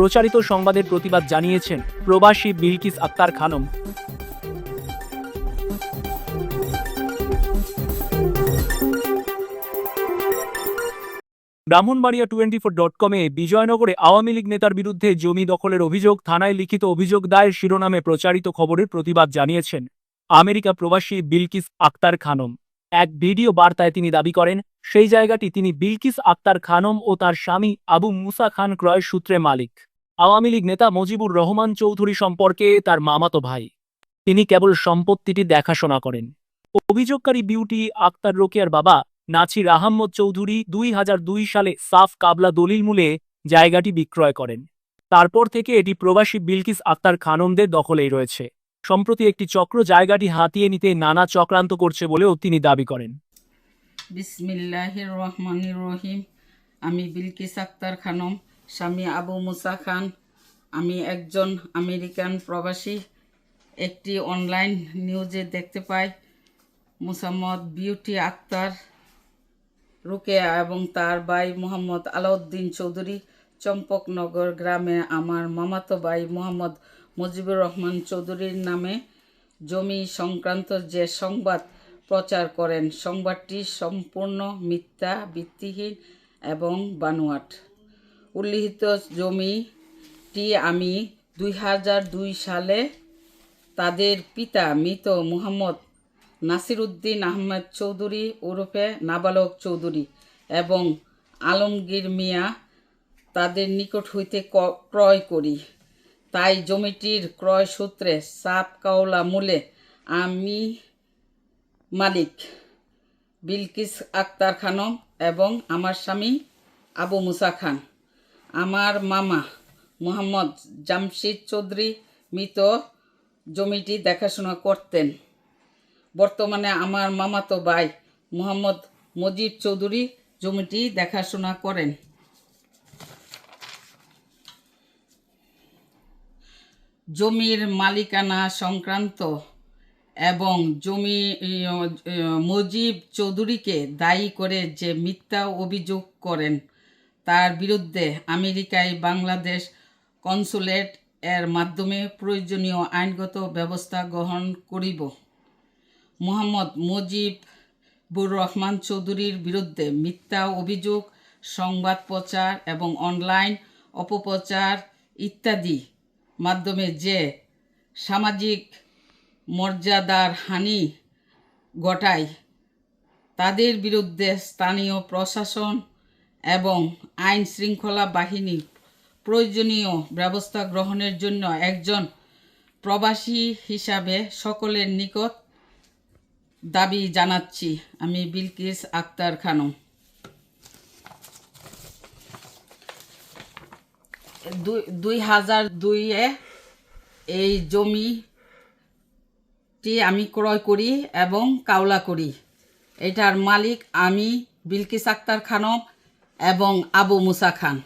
প্রচারিত সংবাদের প্রতিবাদ জানিয়েছেন প্রবাসী Bilkis Akhter Khanam. Brahmanbaria twenty four dot কমে বিজয়নগরে আওয়ামী লীগ নেতার বিরুদ্ধে জমি দখলের অভিযোগ, থানায় লিখিত অভিযোগ দায়ের শিরোনামে প্রচারিত খবরের প্রতিবাদ জানিয়েছেন আমেরিকা প্রবাসী বিলকিস আক্তার খানম। এক ভিডিও বার্তায় তিনি দাবি করেন, সেই জায়গাটি তিনি বিলকিস আক্তার খানম ও তার স্বামী আবু মুসা খান ক্রয় সূত্রে মালিক। আওয়ামী লীগ নেতা মজিবুর রহমান চৌধুরী সম্পর্কে তার মামাতো ভাই। তিনি কেবল সম্পত্তিটি দেখাশোনা করেন। অভিযোগকারী বিউটি আক্তার রোকেয়ার বাবা নাছির আহম্মদ চৌধুরী দুই দুই সালে সাফ কাবলা দলিল মূলে জায়গাটি বিক্রয় করেন। তারপর থেকে এটি প্রবাসী বিলকিস আক্তার খানমদের দখলেই রয়েছে। সম্প্রতি একটি চক্র জায়গাটি হাতিয়ে নিতে নানা চক্রান্ত করছে বলেও তিনি দাবি করেন। বিসমিল্লাহির রহমানির রহিম। আমি বিলকিস আক্তার খানম। স্বামী আবু মুসা খান, আমি একজন আমেরিকান প্রবাসী। একটি অনলাইন নিউজে দেখতে পাই, মুসাম্মদ বিউটি আক্তার রুকেয়া এবং তার ভাই মোহাম্মদ আলাউদ্দিন চৌধুরী চম্পকনগর গ্রামে আমার মামাতো ভাই মোহাম্মদ মুজিবুর রহমান চৌধুরীর নামে জমি সংক্রান্ত যে সংবাদ প্রচার করেন, সংবাদটি সম্পূর্ণ মিথ্যা, ভিত্তিহীন এবং বানোয়াট। উল্লিখিত জমিটি আমি দুই হাজার দুই সালে তাদের পিতা মৃত মুহাম্মদ নাসিরউদ্দিন আহমেদ চৌধুরী ওরফে নাবালক চৌধুরী এবং আলমগীর মিয়া তাদের নিকট হইতে ক্রয় করি। তাই জমিটির ক্রয় সূত্রে সাপ, কাওলা, মূলে আমি মালিক বিলকিস আক্তার খানম এবং আমার স্বামী আবু মুসা খান। আমার মামা মোহাম্মদ জামশিদ চৌধুরী মৃত জমিটি দেখাশোনা করতেন। বর্তমানে আমার মামাতো ভাই মোহাম্মদ মজিব চৌধুরী জমিটি দেখাশোনা করেন। জমির মালিকানা সংক্রান্ত এবং জমি ইয়, চৌধুরীকে দায়ী করে যে মিথ্যা অভিযোগ করেন তার বিরুদ্ধে আমেরিকায় বাংলাদেশ কনসুলেট এর মাধ্যমে প্রয়োজনীয় আইনগত ব্যবস্থা গ্রহণ করিব। মোহাম্মদ মুজিবুর রহমান চৌধুরীর বিরুদ্ধে মিথ্যা অভিযোগ, সংবাদ প্রচার এবং অনলাইন অপপ্রচার ইত্যাদি মাধ্যমে যে সামাজিক মর্যাদার হানি ঘটায়, তাদের বিরুদ্ধে স্থানীয় প্রশাসন এবং আইন শৃঙ্খলা বাহিনী প্রয়োজনীয় ব্যবস্থা গ্রহণের জন্য একজন প্রবাসী হিসাবে সকলের নিকট দাবি জানাচ্ছি। আমি বিলকিস আক্তার খানম। দুই হাজার দুইয়ে এই জমিটি আমি ক্রয় করি এবং কাওলা করি। এটার মালিক আমি বিলকিস আক্তার খানম। এবং আবু মুসা খান।